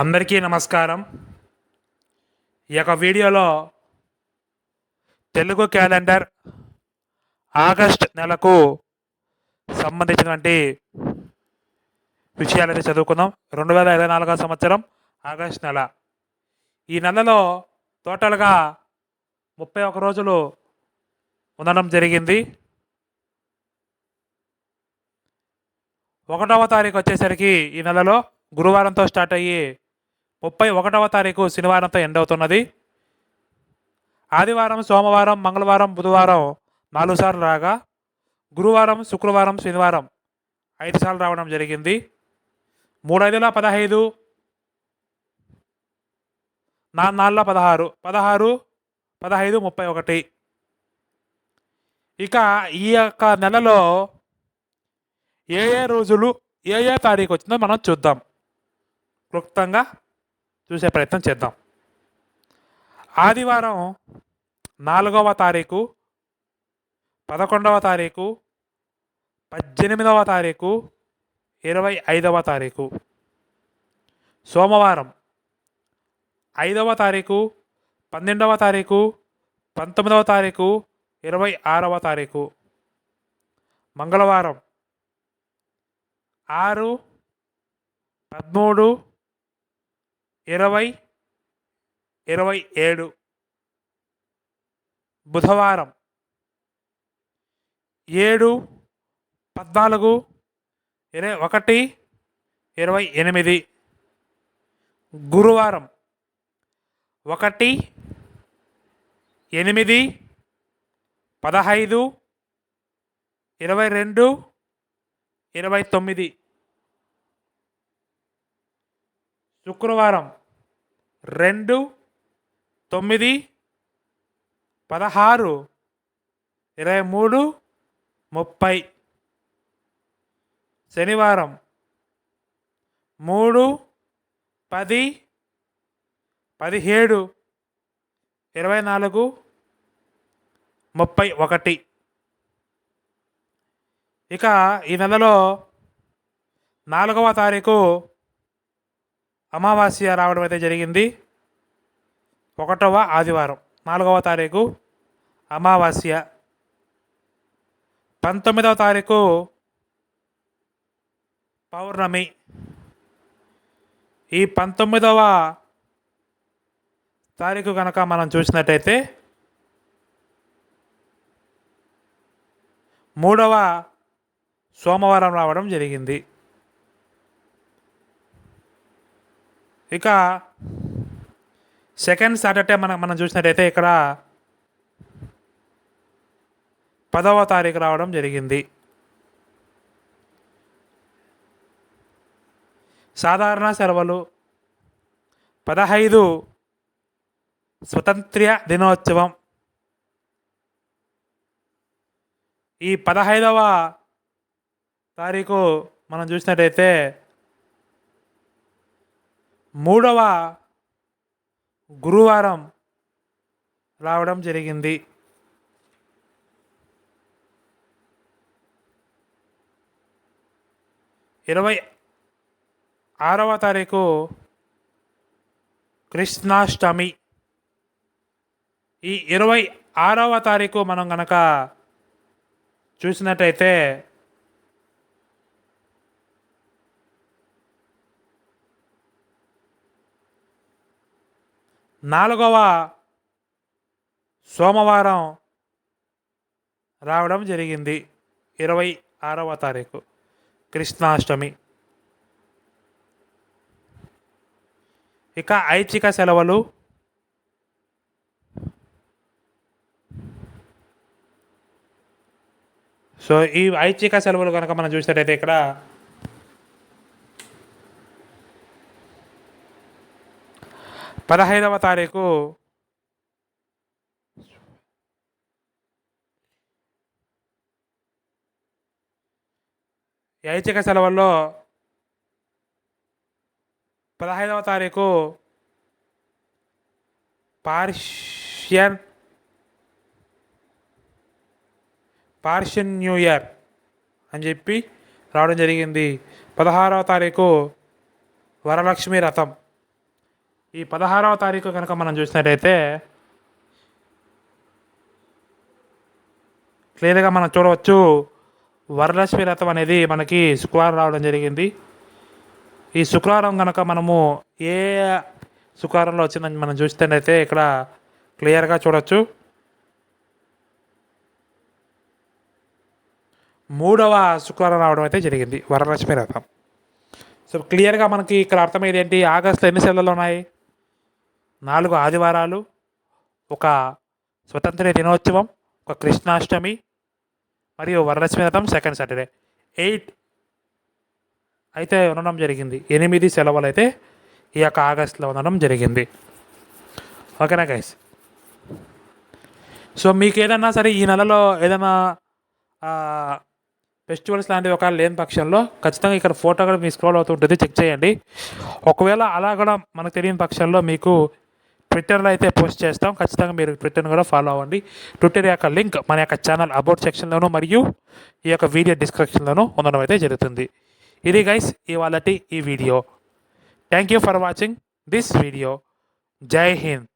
అందరికీ నమస్కారం. ఈ యొక్క వీడియోలో తెలుగు క్యాలెండర్ ఆగస్ట్ నెలకు సంబంధించినటువంటి విషయాలైతే చదువుకుందాం. రెండు వేల ఇరవై నాలుగో సంవత్సరం ఆగస్ట్ నెల. ఈ నెలలో టోటల్గా ముప్పై ఒక రోజులు ఉండడం జరిగింది. ఒకటవ తారీఖు వచ్చేసరికి ఈ నెలలో గురువారంతో స్టార్ట్ అయ్యి ముప్పై ఒకటవ తారీఖు శనివారంతో ఎండ్ అవుతున్నది. ఆదివారం సోమవారం మంగళవారం బుధవారం నాలుగు సార్లు రాగా గురువారం శుక్రవారం శనివారం ఐదు సార్లు రావడం జరిగింది. మూడు ఐదుల పదహైదు నా నాలుగుల పదహారు పదహారు పదహైదు ముప్పై ఒకటి. ఇక ఈ యొక్క నెలలో ఏ ఏ రోజులు ఏ ఏ తారీఖు వచ్చిందో మనం చూద్దాం. క్లుప్తంగా చూసే ప్రయత్నం చేద్దాం. ఆదివారం నాలుగవ తారీఖు పదకొండవ తారీఖు పద్దెనిమిదవ తారీఖు ఇరవై ఐదవ తారీఖు. సోమవారం ఐదవ తారీఖు పన్నెండవ తారీఖు పంతొమ్మిదవ తారీఖు ఇరవై ఆరవ తారీఖు. మంగళవారం ఆరు పదమూడు ఇరవై ఇరవై ఏడు. బుధవారం ఏడు పద్నాలుగు ఇరవై ఒకటి ఇరవై ఎనిమిది. గురువారం ఒకటి ఎనిమిది పదహైదు ఇరవై రెండు ఇరవై తొమ్మిది. శుక్రవారం రెండు తొమ్మిది పదహారు ఇరవై మూడు ముప్పై. శనివారం మూడు పది పదిహేడు ఇరవై నాలుగు ముప్పై ఒకటి. ఇక ఈ నెలలో నాలుగవ తారీఖు అమావాస్య రావడం అయితే జరిగింది. ఒకటవ ఆదివారం నాలుగవ తారీఖు అమావాస్య. పంతొమ్మిదవ తారీఖు పౌర్ణమి. ఈ పంతొమ్మిదవ తారీఖు కనుక మనం చూసినట్టయితే మూడవ సోమవారం రావడం జరిగింది. ఇక సెకండ్ సాటర్డే మనం మనం చూసినట్టయితే ఇక్కడ పదవ తారీఖు రావడం జరిగింది. సాధారణ సెలవులు పదహైదు స్వతంత్ర దినోత్సవం. ఈ పదహైదవ తారీఖు మనం చూసినట్టయితే మూడవ గురువారం రావడం జరిగింది. ఇరవై ఆరవ తారీఖు కృష్ణాష్టమి. ఈ ఇరవై ఆరవ తారీఖు మనం గనక చూసినట్టయితే నాలుగవ సోమవారం రావడం జరిగింది. ఇరవై ఆరవ తారీఖు కృష్ణాష్టమి. ఇక ఐచ్ఛిక సెలవులు. సో ఈ ఐచ్ఛిక సెలవులు కనుక మనం చూసినట్టయితే ఇక్కడ పదహైదవ తారీఖు. ఐచిక సెలవుల్లో పదహైదవ తారీఖు పార్షియన్ పార్షియన్ న్యూ ఇయర్ అని చెప్పి రావడం జరిగింది. పదహారవ తారీఖు వరలక్ష్మి రథం. ఈ పదహారవ తారీఖు కనుక మనం చూసినట్టయితే క్లియర్గా మనం చూడవచ్చు వరలక్ష్మి రథం అనేది మనకి శుక్రవారం రావడం జరిగింది. ఈ శుక్రవారం కనుక మనము ఏ శుక్రవారంలో వచ్చిందని మనం చూస్తేనైతే ఇక్కడ క్లియర్గా చూడవచ్చు మూడవ శుక్రవారం రావడం అయితే జరిగింది వరలక్ష్మి రథం సో క్లియర్గా మనకి ఇక్కడ అర్థమయ్యేది ఏంటి? ఆగస్టులో ఎన్ని సెలవులు ఉన్నాయి? నాలుగు ఆదివారాలు ఒక స్వతంత్ర దినోత్సవం ఒక కృష్ణాష్టమి మరియు వరలక్ష్మి వ్రతం సెకండ్ సాటర్డే ఎయిట్ అయితే ఉండడం జరిగింది. ఎనిమిది సెలవులు అయితే ఈ యొక్క ఆగస్టులో ఉండడం జరిగింది. ఓకేనా గైస్ సో మీకు ఏదన్నా సరే ఈ నెలలో ఏదైనా ఫెస్టివల్స్ లాంటివి ఒకవేళ లేని పక్షంలో ఖచ్చితంగా ఇక్కడ ఫోటో కూడా మీ స్క్రోల్ అవుతుంటుంది. చెక్ చేయండి. ఒకవేళ అలా కూడా మనకు తెలియని పక్షంలో మీకు ట్విట్టర్లో అయితే పోస్ట్ చేస్తాం. ఖచ్చితంగా మీరు ట్విట్టర్ని కూడా ఫాలో అవ్వండి. ట్విట్టర్ యొక్క లింక్ మన యొక్క ఛానల్ అబౌట్ సెక్షన్లోను మరియు ఈ యొక్క వీడియో డిస్క్రిప్షన్లోను ఉండడం అయితే జరుగుతుంది. ఇది గైస్ ఇవాళటి ఈ video thank you for watching this video Jai Hind